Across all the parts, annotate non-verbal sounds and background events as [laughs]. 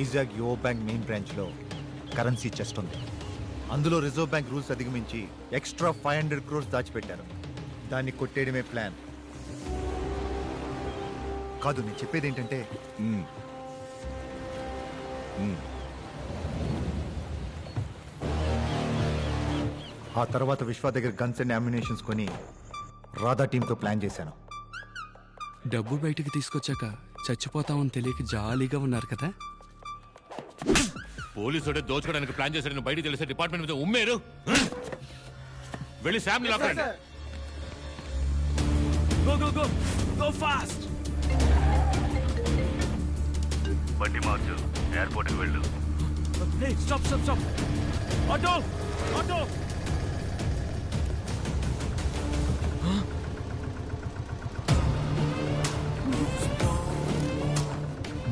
వైజాగ్ యువ bank main బ్రాంచ్లో currency chest ఉంది. అందులో రిజర్వ్ బ్యాంక్ రూల్స్ అధిగమించి ఎక్స్ట్రా ఫైవ్ హండ్రెడ్ క్రోర్స్ దాచిపెట్టారు. దాన్ని కొట్టేయడమే ప్లాన్. కాదు నేను చెప్పేది ఏంటంటే. ఆ తర్వాత విశ్వ దగ్గర గన్స్ అండ్ అమ్యునేషన్స్ కొని రాధా టీంతో ప్లాన్ చేశాను. డబ్బు బయటికి తీసుకొచ్చాక చచ్చిపోతామని తెలియక జాలీగా ఉన్నారు కదా? పోలీసుడే దోచుకోవడానికి ప్లాన్ చేశాడని బయట తెలిసే డిపార్ట్మెంట్ మీద ఉమ్మేరు. వెళ్ళి శామ్ని లాక్కండి. Go go go go fast బండి మార్చు. ఎయిర్పోర్ట్కి వెళ్ళు. Hey stop stop stop auto auto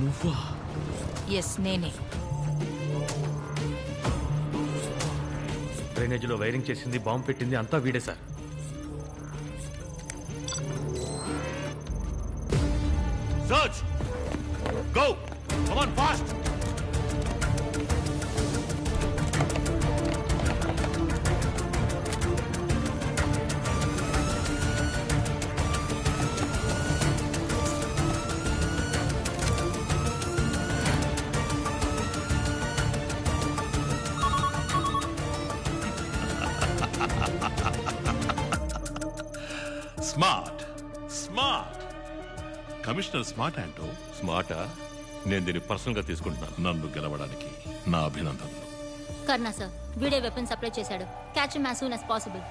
నువ్వా ఎస్ నేనే. డ్రైనేజీలో వైరింగ్ చేసింది బాంబు పెట్టింది అంతా వీడే sir. Search go! Come on smart smart commissioner smart అంటూ? స్మార్టా నేను దీన్ని పర్సనల్గా తీసుకుంటున్నాను. నన్ను గెలవడానికి నా అభినందనలు. కర్ణా సార్ వీడే వెపన్ సప్లై చేశాడు. Catch him as soon as possible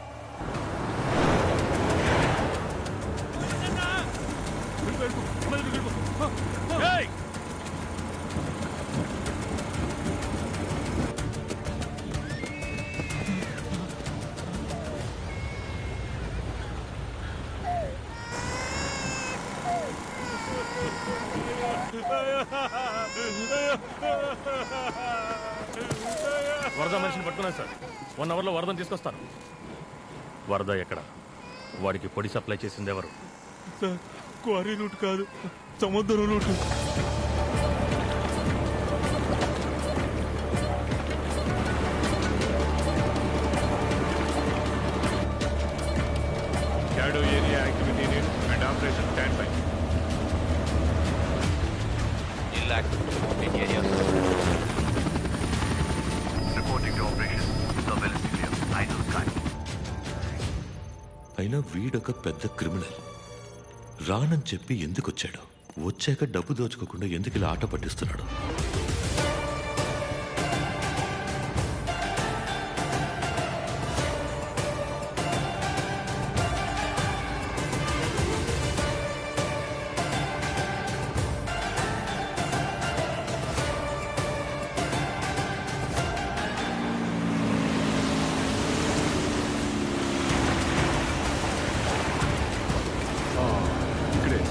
వరద మనిషిని పట్టుకున్నాను సార్. వన్ అవర్లో వరదను తీసుకొస్తాను. వరద ఎక్కడ? వాడికి పొడి సప్లై చేసింది ఎవరు? క్వారీ రూట్ కాదు సముద్రం route. Shadow area activity and operation stand by reporting అయినా వీడొక పెద్ద క్రిమినల్. రానని చెప్పి ఎందుకు వచ్చాడు వచ్చాక డబ్బు దోచుకోకుండా ఎందుకు ఇలా ఆట పట్టిస్తున్నాడు?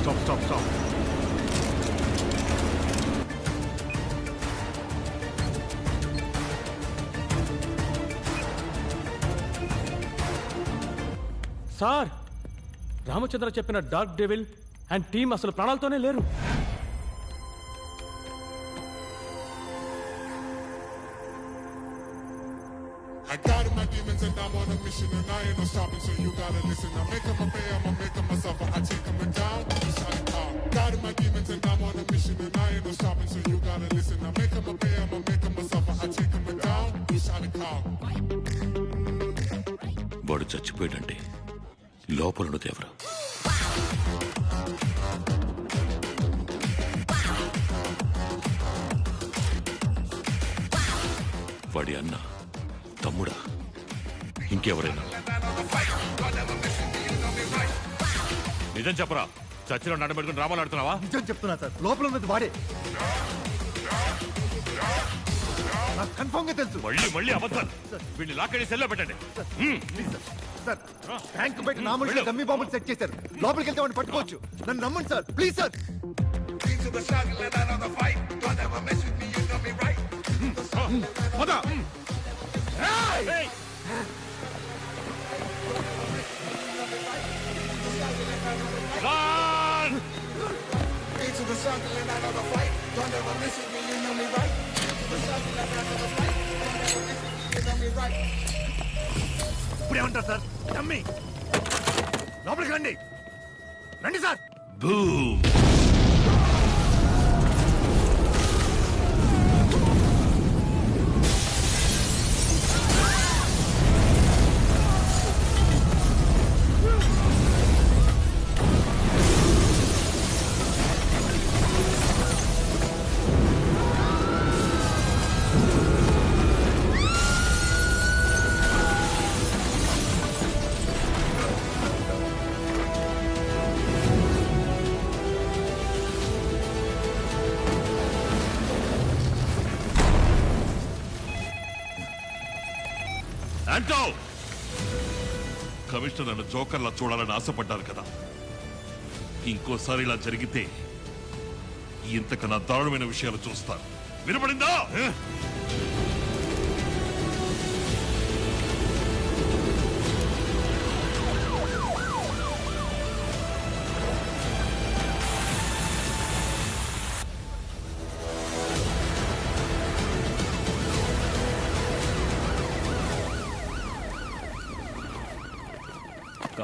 Stop stop stop sir Ramachandra చెప్పిన డార్క్ డెవిల్ అండ్ టీం అసలు ప్రాణాలతోనే లేరు I got my demons and I'm on a mission and I ain't no stopping, so you gotta listen. I make 'em a pay, I'ma make 'em myself, I take 'em down, and I ain't no stopping, so you gotta listen. I make up a pay, I'ma make 'em myself, I take 'em down, you shot it call? వాడు చచ్చిపోయాడంటే లోపల ఉన్నది ఎవరు వాడి అన్న తమ్ముడా ఇంకెవరైనా నిజం చెప్పరా చర్చిలో నడబెట్టుకుని డ్రామాలు ఆడుతున్నావా? నిజం చెప్తున్నా సార్. లోపల ఉన్నది వాడే. నాకు కన్ఫర్మ్గా తెలుసు. మళ్ళీ మళ్ళీ అబద్ధాలు. వీడిని లాక్కడి సెల్లో పెట్టండి. హ్మ్. సార్. ట్యాంక్ బయట నా మనుషులు వెళ్ళు. డమ్మీ బాంబులు సెట్ చేశారు. లోపలికి వెళ్తే వాడిని పట్టుకోవచ్చు. నన్ను నమ్మండి సార్. Please sir. పద. ఏయ్! Run! the circle and another fight. Don't ever miss it, you know me right. The circle and another fight. Don't ever miss it, you know me right. ఇప్పుడే ఉంటారు సార్ తమ్మి లోపలికి రండి రండి sir boom Anto commissioner నన్ను జోకర్లా చూడాలని ఆశపడ్డారు కదా. ఇంకోసారి ఇలా జరిగితే ఇంతకన్నా దారుణమైన విషయాలు చూస్తారు. వినపడిందా?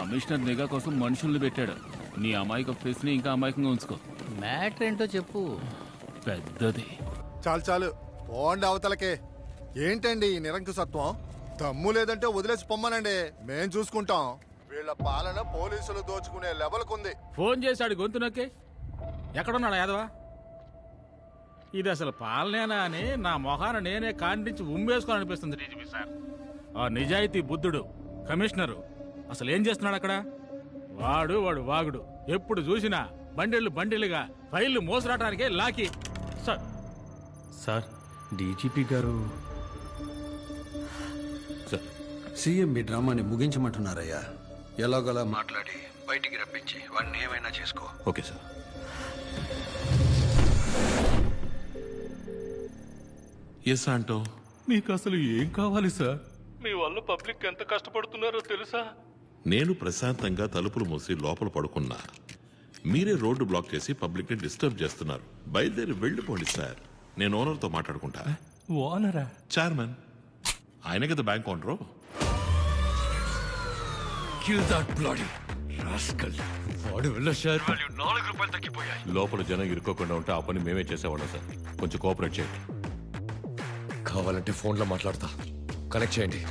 కమిషనర్ నిఘా కోసం మనుషుల్ని పెట్టాడు. నీ అమాయక ఫేస్ని ఇంకా అమాయకంగా ఉంచుకో. మ్యాటర్ ఏంటో చెప్పు. పెద్దది. చాలు చాలు. పోండి అవతలకే. ఏంటండి ఈ నిరంకుశత్వం? దమ్ము లేదంటే వదిలేసి పొమ్మనండి. మేం చూసుకుంటాం. వీళ్ళ పాలన పోలీసులు దోచుకునే లెవెల్కుంది. ఫోన్ చేశాడు గొంతు నొక్కి. ఎక్కడున్నాడు యాదవా? ఇది అసలు పాలనేనా అని నా మొహాన నేనే కాండించి ఉమ్మేసుకోవాలనిపిస్తుంది డీజీపీ సార్. ఆ నిజాయితీ బుద్ధుడు కమిషనరు అసలు ఏం చేస్తున్నాడు అక్కడ? వాడు వాడు వాగుడు. ఎప్పుడు చూసినా బండిళ్ళు బండిలుగా ఫైళ్ళు మోసరాటానికే లాకి. సార్. సార్ డీజీపీ గారు. సార్. సీఎం మీ డ్రామాని ముగించమంటున్నారయ్యా. ఎలాగోలా మాట్లాడి బయటికి రప్పించి వాడిని ఏమైనా చేసుకో. Okay sir. ఎస్ ఆంటో. మీకు అసలు ఏం కావాలి సార్? మీ వల్ల పబ్లిక్ ఎంత కష్టపడుతున్నారో తెలుసా? నేను ప్రశాంతంగా తలుపులు మూసి లోపల పడుకున్నా. మీరే రోడ్డు బ్లాక్ చేసి పబ్లిక్ని డిస్టర్బ్ చేస్తున్నారు. బయలుదేరి వెళ్ళిపోండి సార్. నేను ఓనర్తో మాట్లాడుకుంటా. ఓనరా? చైర్మన్ ఆయన కదా bank owner? Kill that bloody rascal వాడు వెళ్ళొచ్చారు లోపల జనం ఇరుక్కోకుండా ఉంటే ఆ పని మేమే చేసేవాళ్ళం సార్. కొంచెం కోఆపరేట్ చేయండి. కావాలంటే ఫోన్లో మాట్లాడతా. కనెక్ట్ చేయండి.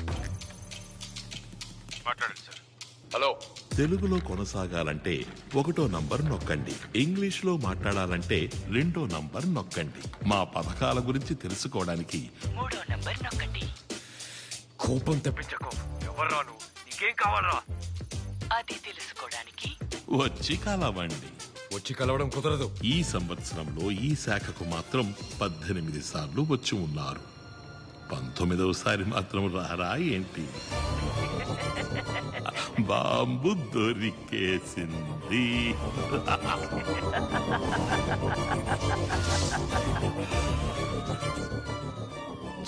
తెలుగులో కొనసాగాలంటే ఒకటో నంబర్ నొక్కండి. ఇంగ్లీష్లో మాట్లాడాలంటే రెండో నంబర్ నొక్కండి. మా పథకాల గురించి తెలుసుకోవడానికి కోపం తెప్పించకు. ఎవర్రా నువ్వు నీకేం కావాలరా? అది తెలుసుకోవడానికి వచ్చి కలవండి. వచ్చి కలవడం కుదరదు. ఈ సంవత్సరంలో ఈ శాఖకు మాత్రం పద్దెనిమిది సార్లు వచ్చి ఉన్నారు. పంతొమ్మిదవసారి మాత్రం రారా ఏంటి? బాంబు దొరికేసింది.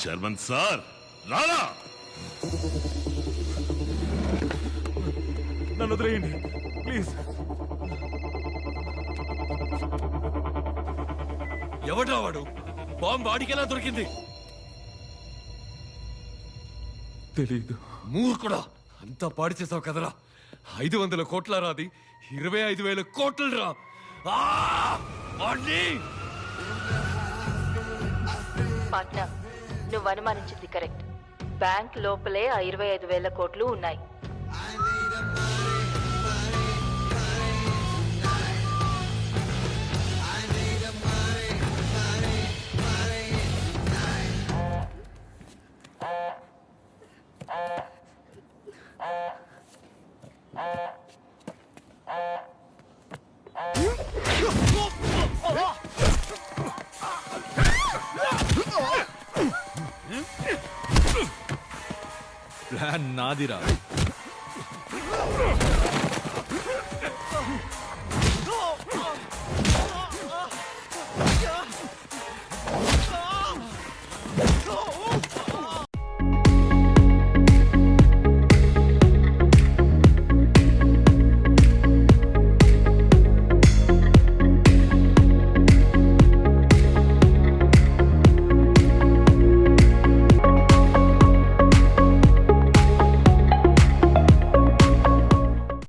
చర్మన్ సార్ రారా! నన్ను వదిలేయండి ప్లీజ్. ఎవడ్రా వాడు? బాంబు వాడికెలా దొరికింది? తెలీదు. మూర్ఖుడా! అంతా పాడు చేసావు కదరా. ఐదు వందల కోట్ల రాది ఇరవై ఐదు వేల కోట్లు రా. పాట్నా నువ్వు అనుమానించింది కరెక్ట్. బ్యాంక్ లోపలే ఆ ఇరవై ఐదు వేల కోట్లు ఉన్నాయి. [laughs] ప్లాన్ నాదిరా